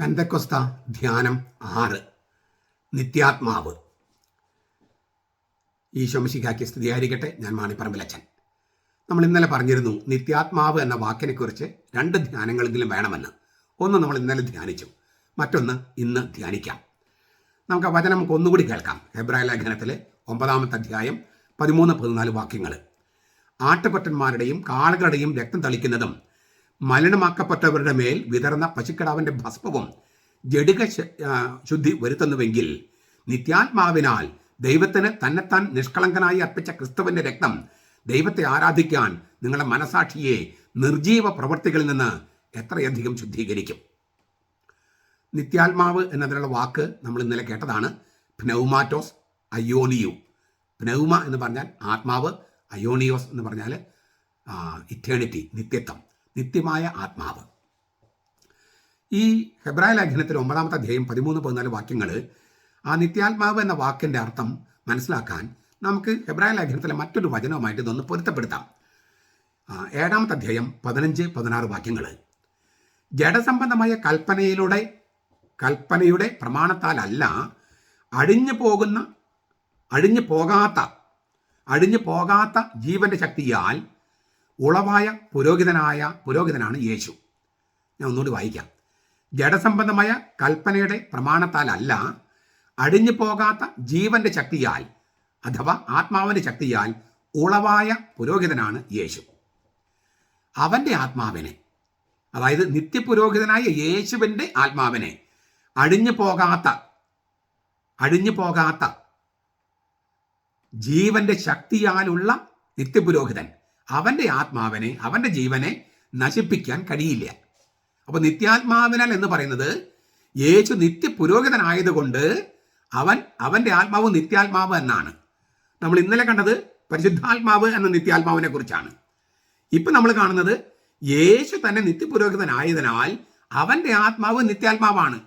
പെന്തക്കൊസ്ത ധ്യാനം ആറ്. നിത്യാത്മാവ്. ഈശോമിശിഖാക്കി ആയിരിക്കട്ടെ ഞാൻ മാണിപ്പറമ്പിലച്ചൻ നമ്മൾ ഇന്നലെ പറഞ്ഞിരുന്നു നിത്യാത്മാവ് എന്ന വാക്കിനെക്കുറിച്ച് രണ്ട് ധ്യാനങ്ങളെങ്കിലും വേണമെന്ന്. ഒന്ന് നമ്മൾ ഇന്നലെ ധ്യാനിച്ചു. മറ്റൊന്ന് ഇന്ന് ധ്യാനിക്കാം. നമുക്ക് ആ വചനം നമുക്ക് ഒന്നുകൂടി കേൾക്കാം. ഹെബ്രായ ലേഖനത്തിലെ ഒമ്പതാമത്തെ അധ്യായം പതിമൂന്ന് പതിനാല് വാക്യങ്ങൾ ആട്ടുകൊറ്റന്മാരുടെയും കാളുകളുടെയും രക്തം തളിക്കുന്നതും മലിനമാക്കപ്പെട്ടവരുടെ മേൽ വിതർന്ന പശുക്കിടാവിന്റെ ഭസ്മവും ജഡിക ശുദ്ധി വരുത്തുന്നുവെങ്കിൽ നിത്യാത്മാവിനാൽ ദൈവത്തിന് തന്നെത്താൻ നിഷ്കളങ്കനായി അർപ്പിച്ച ക്രിസ്തുവിന്റെ രക്തം ദൈവത്തെ ആരാധിക്കാൻ നിങ്ങളുടെ മനസാക്ഷിയെ നിർജീവ പ്രവൃത്തികളിൽ നിന്ന് എത്രയധികം ശുദ്ധീകരിക്കും. നിത്യാത്മാവ് എന്നതിനുള്ള വാക്ക് നമ്മൾ ഇന്നലെ കേട്ടതാണ്. പ്നൗമാറ്റോസ് അയോണിയു പ്നൗമ എന്ന് പറഞ്ഞാൽ ആത്മാവ് അയോണിയോസ് എന്ന് പറഞ്ഞാൽ ഇറ്റേണിറ്റി നിത്യത്വം. നിത്യമായ ആത്മാവ്. ഈ ഹെബ്രായ ലേഖനത്തിൽ ഒമ്പതാമത്തെ അധ്യായം പതിമൂന്ന് പതിനാല് വാക്യങ്ങൾ ആ നിത്യാത്മാവ് എന്ന വാക്കിന്റെ അർത്ഥം മനസ്സിലാക്കാൻ നമുക്ക് ഹെബ്രായ ലേഖനത്തിലെ മറ്റൊരു വചനവുമായിട്ട് ഇതൊന്ന് പൊരുത്തപ്പെടുത്താം. ഏഴാമത്തെ അധ്യായം പതിനഞ്ച് പതിനാറ് വാക്യങ്ങൾ. ജഡസംബന്ധമായ കൽപ്പനയിലൂടെ കൽപ്പനയുടെ പ്രമാണത്താലല്ല അഴിഞ്ഞു പോകുന്ന അഴിഞ്ഞു പോകാത്ത അഴിഞ്ഞു പോകാത്ത ജീവന്റെ ശക്തിയാൽ ഉളവായ പുരോഹിതനായ പുരോഹിതനാണ് യേശു. ഞാൻ ഒന്നുകൂടി വായിക്കാം. ജഡസംബന്ധമായ കൽപ്പനയുടെ പ്രമാണത്താലല്ല അടിഞ്ഞു പോകാത്ത ജീവന്റെ ശക്തിയാൽ അഥവാ ആത്മാവിന്റെ ശക്തിയാൽ ഉളവായ പുരോഹിതനാണ് യേശു. അവന്റെ ആത്മാവിനെ അതായത് നിത്യപുരോഹിതനായ യേശുവിന്റെ ആത്മാവിനെ അടിഞ്ഞു പോകാത്ത അടിഞ്ഞു പോകാത്ത ജീവന്റെ ശക്തിയാലുള്ള നിത്യപുരോഹിതൻ അവന്റെ ആത്മാവിനെ അവന്റെ ജീവനെ നശിപ്പിക്കാൻ കഴിയില്ല. അപ്പൊ നിത്യാത്മാവിനാൽ എന്ന് പറയുന്നത് യേശു നിത്യപുരോഹിതനായതുകൊണ്ട് അവൻ അവന്റെ ആത്മാവ് നിത്യാത്മാവ് എന്നാണ്. നമ്മൾ ഇന്നലെ കണ്ടത് പരിശുദ്ധാത്മാവ് എന്ന നിത്യാത്മാവിനെ കുറിച്ചാണ്. ഇപ്പൊ നമ്മൾ കാണുന്നത് യേശു തന്നെ നിത്യപുരോഹിതനായതിനാൽ അവന്റെ ആത്മാവ് നിത്യാത്മാവാണ്.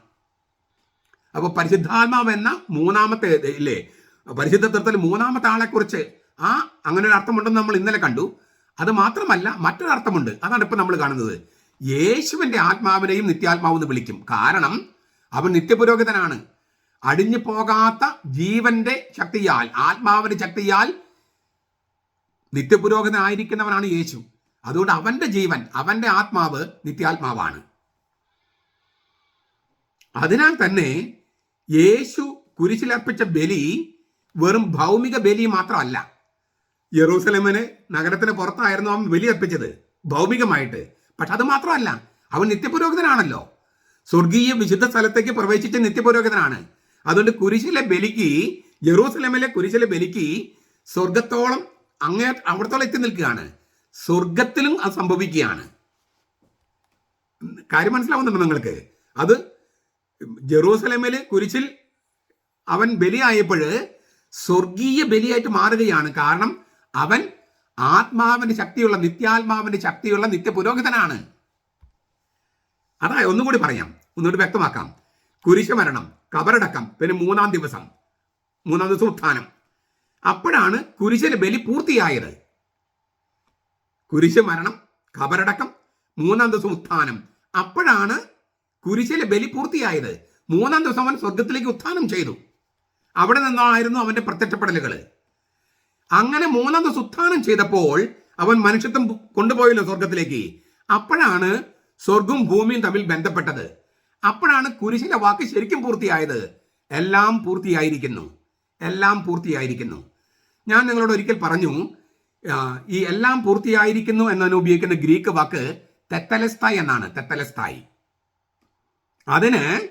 അപ്പോൾ പരിശുദ്ധാത്മാവ് എന്ന മൂന്നാമത്തെ ഇല്ലേ പരിശുദ്ധ തൃത്തിൽ മൂന്നാമത്തെ ആളെക്കുറിച്ച് ആ അങ്ങനെ ഒരു അർത്ഥമുണ്ടെന്ന് നമ്മൾ ഇന്നലെ കണ്ടു. അത് മാത്രമല്ല മറ്റൊരർത്ഥമുണ്ട്. അതാണ് ഇപ്പം നമ്മൾ കാണുന്നത്. യേശുവിന്റെ ആത്മാവിനെയും നിത്യാത്മാവെന്ന് വിളിക്കും. കാരണം അവൻ നിത്യപുരോഹിതനാണ്. അടിഞ്ഞു പോകാത്ത ജീവന്റെ ശക്തിയാൽ ആത്മാവിന്റെ ശക്തിയാൽ നിത്യപുരോഹിതനായിരിക്കുന്നവനാണ് യേശു. അതുകൊണ്ട് അവന്റെ ജീവൻ അവന്റെ ആത്മാവ് നിത്യാത്മാവാണ്. അതിനാൽ തന്നെ യേശു കുരിശിലർപ്പിച്ച ബലി വെറും ഭൗമിക ബലി മാത്രമല്ല. യെറൂസലേമിന് നഗരത്തിന് പുറത്തായിരുന്നു അവൻ ബലിയർപ്പിച്ചത് ഭൗമികമായിട്ട്. പക്ഷെ അത് മാത്രമല്ല അവൻ നിത്യപുരോഹിതനാണല്ലോ. സ്വർഗീയ വിശുദ്ധ സ്ഥലത്തേക്ക് പ്രവേശിച്ച നിത്യപുരോഹിതനാണ്. അതുകൊണ്ട് കുരിശിലെ ബലിക്ക് ജെറൂസലമിലെ കുരിശിലെ ബലിക്ക് സ്വർഗത്തോളം അങ്ങേ അവിടത്തോളം എത്തി നിൽക്കുകയാണ്. സ്വർഗത്തിലും അത് സംഭവിക്കുകയാണ്. കാര്യം മനസ്സിലാവുന്നുണ്ടോ നിങ്ങൾക്ക്? അത് ജെറൂസലമിൽ കുരിശിൽ അവൻ ബലിയായപ്പോൾ സ്വർഗീയ ബലിയായിട്ട് മാറുകയാണ്. കാരണം അവൻ ആത്മാവിന് ശക്തിയുള്ള നിത്യാത്മാവിന് ശക്തിയുള്ള നിത്യ പുരോഹിതനാണ് അതായത് ഒന്നുകൂടി പറയാം. ഒന്നുകൂടി വ്യക്തമാക്കാം. കുരിശമരണം കബറടക്കം പിന്നെ മൂന്നാം ദിവസം മൂന്നാം ദിവസം ഉത്ഥാനം. അപ്പോഴാണ് കുരിശിന് ബലി പൂർത്തിയായത്. കുരിശ് മരണം കബറടക്കം മൂന്നാം ദിവസം ഉത്ഥാനം. അപ്പോഴാണ് കുരിശിലെ ബലി പൂർത്തിയായത്. മൂന്നാം ദിവസം അവൻ സ്വർഗത്തിലേക്ക് ഉത്ഥാനം ചെയ്തു. അവിടെ നിന്നായിരുന്നു അവന്റെ പ്രത്യക്ഷപ്പെടലുകൾ അങ്ങനെ മൂന്നാം ദിവസം ഉത്ഥാനം ചെയ്തപ്പോൾ അവൻ മനുഷ്യത്വം കൊണ്ടുപോയല്ലോ സ്വർഗത്തിലേക്ക് അപ്പോഴാണ് സ്വർഗവും ഭൂമിയും തമ്മിൽ ബന്ധപ്പെട്ടത്. അപ്പോഴാണ് കുരിശിന്റെ വാക്ക് ശരിക്കും പൂർത്തിയായത്. എല്ലാം പൂർത്തിയായിരിക്കുന്നു. എല്ലാം പൂർത്തിയായിരിക്കുന്നു. ഞാൻ നിങ്ങളോട് ഒരിക്കൽ പറഞ്ഞു ഈ എല്ലാം പൂർത്തിയായിരിക്കുന്നു എന്നതിന് ഉപയോഗിക്കുന്ന ഗ്രീക്ക് വാക്ക് തെത്തലസ്തായി എന്നാണ്. തെത്തലസ്തായി. അതിന്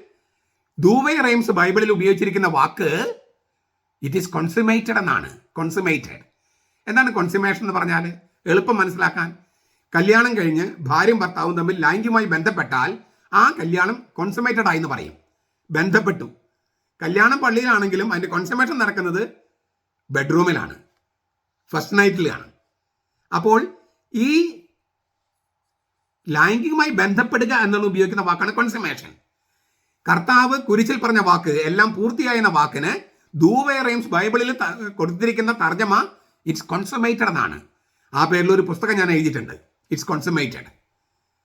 ദൂവൈ റൈംസ് ബൈബിളിൽ ഉപയോഗിച്ചിരിക്കുന്ന വാക്ക് ഇറ്റ് ഈസ് കോൺസുമേറ്റഡ് എന്നാണ്. കോൺസുമേറ്റഡ് എന്താണ് കോൺസുമേഷൻ എന്ന് പറഞ്ഞാൽ? എളുപ്പം മനസ്സിലാക്കാൻ. കല്യാണം കഴിഞ്ഞ് ഭാര്യയും ഭർത്താവും തമ്മിൽ ലൈംഗികമായി ബന്ധപ്പെട്ടാൽ ആ കല്യാണം കോൺസുമേറ്റഡ് ആയി എന്ന് പറയും. ബന്ധപ്പെട്ടു. കല്യാണം പള്ളിയിലാണെങ്കിലും അതിന്റെ കോൺസുമേഷൻ നടക്കുന്നത് ബെഡ്റൂമിലാണ് ഫസ്റ്റ് നൈറ്റിലാണ് അപ്പോൾ ഈ ലൈംഗികമായി ബന്ധപ്പെടുക എന്നുള്ള ഉപയോഗിക്കുന്ന വാക്കാണ് കോൺസമേഷൻ കർത്താവ് കുരിശിൽ പറഞ്ഞ വാക്ക് എല്ലാം പൂർത്തിയായ എന്ന വാക്കിന് ദൂവേ ബൈബിളിൽ കൊടുത്തിരിക്കുന്ന തർജമ ഇറ്റ്സ് കോൺസമേറ്റഡ് എന്നാണ്. ആ പേരിൽ ഒരു പുസ്തകം ഞാൻ എഴുതിയിട്ടുണ്ട്. ഇറ്റ്സ് കോൺസമേറ്റഡ്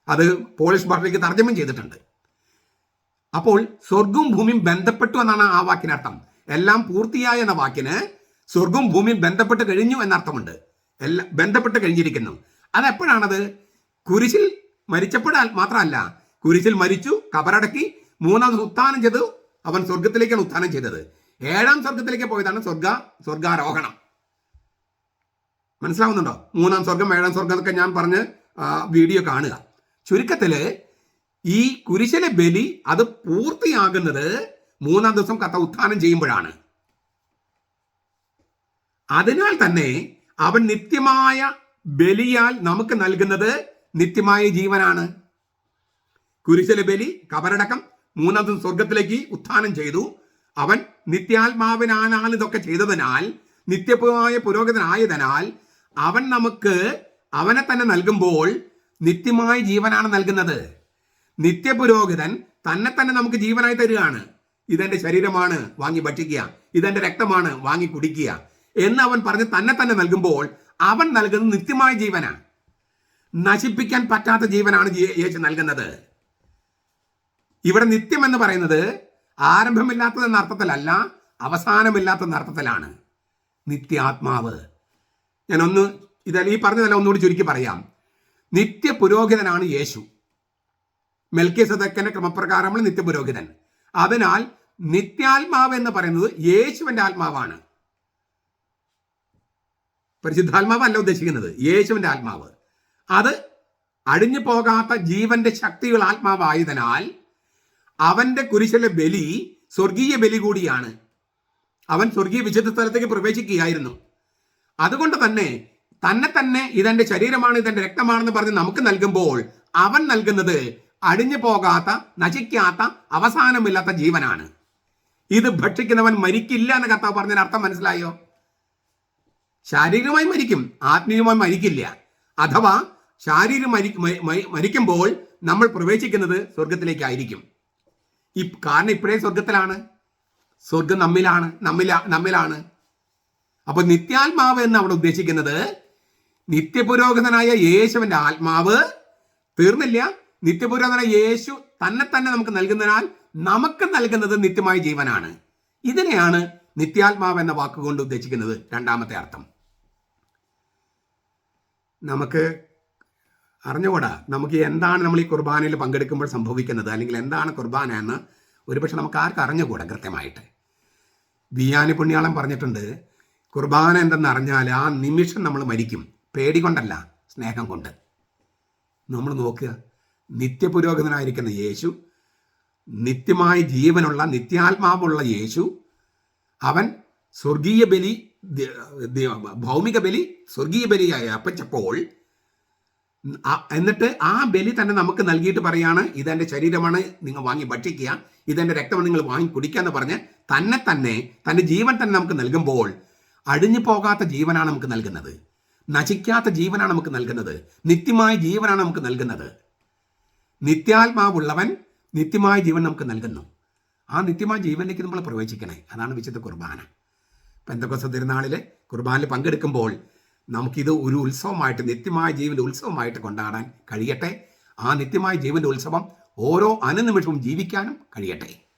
അത് പോളിഷ് ഭാഷയ്ക്ക് തർജമം ചെയ്തിട്ടുണ്ട്. അപ്പോൾ സ്വർഗവും ഭൂമിയും ബന്ധപ്പെട്ടു എന്നാണ് ആ വാക്കിനർത്ഥം. എല്ലാം പൂർത്തിയായ എന്ന വാക്കിന് സ്വർഗവും ഭൂമിയും ബന്ധപ്പെട്ട് കഴിഞ്ഞു എന്നർത്ഥമുണ്ട്. എല്ലാം ബന്ധപ്പെട്ട് കഴിഞ്ഞിരിക്കുന്നു. അതെപ്പോഴാണത്? കുരിശിൽ മരിച്ചപ്പോഴാൽ മാത്രമല്ല കുരിശിൽ മരിച്ചു കബറടക്കി മൂന്നാമത് ഉത്ഥാനം ചെയ്തു അവൻ സ്വർഗത്തിലേക്കാണ് ഉത്ഥാനം ചെയ്തത്. ഏഴാം സ്വർഗത്തിലേക്ക് പോയതാണ് സ്വർഗ സ്വർഗാരോഹണം മനസ്സിലാവുന്നുണ്ടോ? മൂന്നാം സ്വർഗം ഏഴാം സ്വർഗം എന്നൊക്കെ ഞാൻ പറഞ്ഞ് വീഡിയോ കാണുക. ചുരുക്കത്തിൽ ഈ കുരിശിലെ ബലി അത് പൂർത്തിയാകുന്നത് മൂന്നാം ദിവസം കഥ ഉത്ഥാനം ചെയ്യുമ്പോഴാണ്. അതിനാൽ തന്നെ അവൻ നിത്യമായ ബലിയാൽ നമുക്ക് നൽകുന്നത് നിത്യമായ ജീവനാണ്. കുരിശിലെ ബലി കബറടക്കം മൂന്നാം ദിവസം സ്വർഗത്തിലേക്ക് ഉത്ഥാനം ചെയ്തു. അവൻ നിത്യാത്മാവിനാനാൽ ഇതൊക്കെ ചെയ്തതിനാൽ നിത്യമായ പുരോഗതനായതിനാൽ അവൻ നമുക്ക് അവനെ തന്നെ നൽകുമ്പോൾ നിത്യമായ ജീവനാണ് നൽകുന്നത്. നിത്യപുരോഹിതൻ തന്നെ തന്നെ നമുക്ക് ജീവനായി തരികയാണ്. ഇതെന്റെ ശരീരമാണ് വാങ്ങി ഭക്ഷിക്കുക. ഇതെന്റെ രക്തമാണ് വാങ്ങി കുടിക്കുക. എന്ന് അവൻ പറഞ്ഞ് തന്നെ തന്നെ നൽകുമ്പോൾ അവൻ നൽകുന്നത് നിത്യമായ ജീവനാണ്. നശിപ്പിക്കാൻ പറ്റാത്ത ജീവനാണ് യേശു നൽകുന്നത്. ഇവിടെ നിത്യം എന്ന് പറയുന്നത് ആരംഭമില്ലാത്തതെന്ന അർത്ഥത്തിലല്ല അവസാനമില്ലാത്തെന്ന അർത്ഥത്തിലാണ് നിത്യാത്മാവ്. ഞാനൊന്ന് ഇതല്ല ഈ പറഞ്ഞതല്ല ഒന്നുകൂടി ചുരുക്കി പറയാം. നിത്യ പുരോഹിതനാണ് യേശു. മെൽക്കിയ സദക്കന്റെ നിത്യ പുരോഹിതൻ അതിനാൽ നിത്യാത്മാവ് എന്ന് പറയുന്നത് യേശുവിന്റെ ആത്മാവാണ്. പരിശുദ്ധാത്മാവ് അല്ല ഉദ്ദേശിക്കുന്നത് യേശുവിന്റെ ആത്മാവ്. അത് അടിഞ്ഞു പോകാത്ത ജീവന്റെ ശക്തികൾ ആത്മാവായതിനാൽ അവന്റെ കുരിശിലെ ബലി സ്വർഗീയ ബലി കൂടിയാണ്. അവൻ സ്വർഗീയ വിശുദ്ധ സ്ഥലത്തേക്ക് പ്രവേശിക്കുകയായിരുന്നു. അതുകൊണ്ട് തന്നെ തന്നെ തന്നെ ഇതെന്റെ ശരീരമാണ് ഇതെന്റെ രക്തമാണെന്ന് പറഞ്ഞ് നമുക്ക് നൽകുമ്പോൾ അവൻ നൽകുന്നത് അടിഞ്ഞു പോകാത്ത നശിക്കാത്ത അവസാനമില്ലാത്ത ജീവനാണ്. ഇത് ഭക്ഷിക്കുന്നവൻ മരിക്കില്ല എന്ന് കർത്താവ് പറഞ്ഞതിന് അർത്ഥം മനസ്സിലായോ? ശാരീരികമായി മരിക്കും ആത്മീയമായി മരിക്കില്ല. അഥവാ ശാരീരം മരി മ- മ- മരിക്കുമ്പോൾ നമ്മൾ പ്രവേശിക്കുന്നത് സ്വർഗത്തിലേക്കായിരിക്കും ഈ കാരണം ഇപ്പോഴേ സ്വർഗത്തിലാണ് സ്വർഗം നമ്മിലാണ് നമ്മില നമ്മിലാണ്. അപ്പൊ നിത്യാത്മാവ് എന്ന് അവിടെ ഉദ്ദേശിക്കുന്നത് നിത്യപുരോഹിതനായ യേശുവിന്റെ ആത്മാവ് തീർന്നില്ല. നിത്യപുരോഹിതനായ യേശു തന്നെ തന്നെ നമുക്ക് നൽകുന്നതിനാൽ നമുക്ക് നൽകുന്നത് നിത്യമായ ജീവനാണ്. ഇതിനെയാണ് നിത്യാത്മാവ് എന്ന വാക്കുകൊണ്ട് ഉദ്ദേശിക്കുന്നത്. രണ്ടാമത്തെ അർത്ഥം. നമുക്ക് അറിഞ്ഞുകൂടാ? നമുക്ക് എന്താണ് നമ്മൾ ഈ കുർബാനയിൽ പങ്കെടുക്കുമ്പോൾ സംഭവിക്കുന്നത്? അല്ലെങ്കിൽ എന്താണ് കുർബാന എന്ന് ഒരുപക്ഷെ നമുക്ക് ആർക്കും അറിഞ്ഞുകൂടാ കൃത്യമായിട്ട്. ബിയാനി പുണ്യാളം പറഞ്ഞിട്ടുണ്ട് കുർബാന എന്തെന്ന് അറിഞ്ഞാൽ ആ നിമിഷം നമ്മൾ മരിക്കും. പേടി കൊണ്ടല്ല സ്നേഹം കൊണ്ട്. നമ്മൾ നോക്കുക നിത്യപുരോഗതനായിരിക്കുന്ന യേശു നിത്യമായ ജീവനുള്ള നിത്യാത്മാവുള്ള യേശു അവൻ സ്വർഗീയ ബലി ഭൗമിക ബലി സ്വർഗീയ ബലിയായി അപ്പച്ചപ്പോൾ എന്നിട്ട് ആ ബലി തന്നെ നമുക്ക് നൽകിയിട്ട് പറയാണ് ഇതെന്റെ ശരീരമാണ് നിങ്ങൾ വാങ്ങി ഭക്ഷിക്കുക. ഇതെന്റെ രക്തമാണ് നിങ്ങൾ വാങ്ങി കുടിക്കുക എന്ന് പറഞ്ഞ് തന്നെ തന്നെ തന്റെ ജീവൻ തന്നെ നമുക്ക് നൽകുമ്പോൾ അടിഞ്ഞു പോകാത്ത ജീവനാണ് നമുക്ക് നൽകുന്നത്. നശിക്കാത്ത ജീവനാണ് നമുക്ക് നൽകുന്നത്. നിത്യമായ ജീവനാണ് നമുക്ക് നൽകുന്നത്. നിത്യാത്മാവുള്ളവൻ നിത്യമായ ജീവൻ നമുക്ക് നൽകുന്നു. ആ നിത്യമായ ജീവനിലേക്ക് നമ്മൾ പ്രവേശിക്കണേ. അതാണ് വിശുദ്ധ കുർബാന. പെന്തക്കൊസ തിരുനാളിൽ കുർബാനയിൽ പങ്കെടുക്കുമ്പോൾ നമുക്കിത് ഒരു ഉത്സവമായിട്ട് നിത്യമായ ജീവന്റെ ഉത്സവമായിട്ട് കൊണ്ടാടാൻ കഴിയട്ടെ. ആ നിത്യമായ ജീവന്റെ ഉത്സവം ഓരോ അനുനിമിഷവും ജീവിക്കാനും കഴിയട്ടെ.